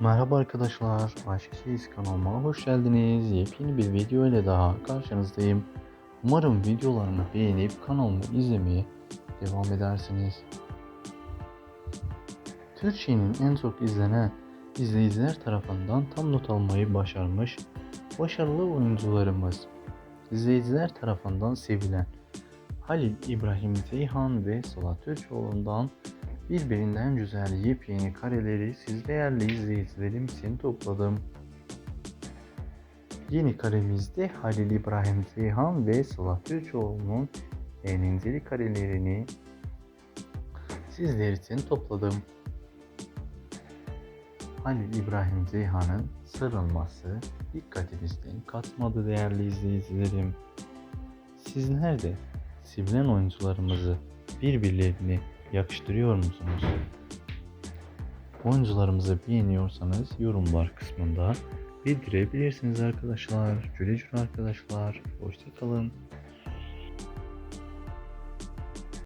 Merhaba arkadaşlar, Aşkesiz kanalıma hoş geldiniz. Yepyeni bir video ile daha karşınızdayım. Umarım videolarımı beğenip kanalımı izlemeye devam edersiniz. Türkiye'nin en çok izlenen izleyiciler tarafından tam not almayı başarmış başarılı oyuncularımız, izleyiciler tarafından sevilen Halil İbrahim Ceyhan ve Sıla Türkoğlu'ndan birbirinden güzel yepyeni kareleri siz değerli izleyicilerim için topladım. Yeni karemizde Halil İbrahim Ceyhan ve Sıla Türkoğlu'nun eğlenceli karelerini sizler için topladım. Halil İbrahim Ceyhan'ın sarılması dikkatimizden kaçmadı değerli izleyicilerim. Sizler de sevilen oyuncularımızı birbirlerine yakıştırıyor musunuz? Oyuncularımızı beğeniyorsanız yorumlar kısmında bildirebilirsiniz arkadaşlar. Güle arkadaşlar. Hoşçakalın.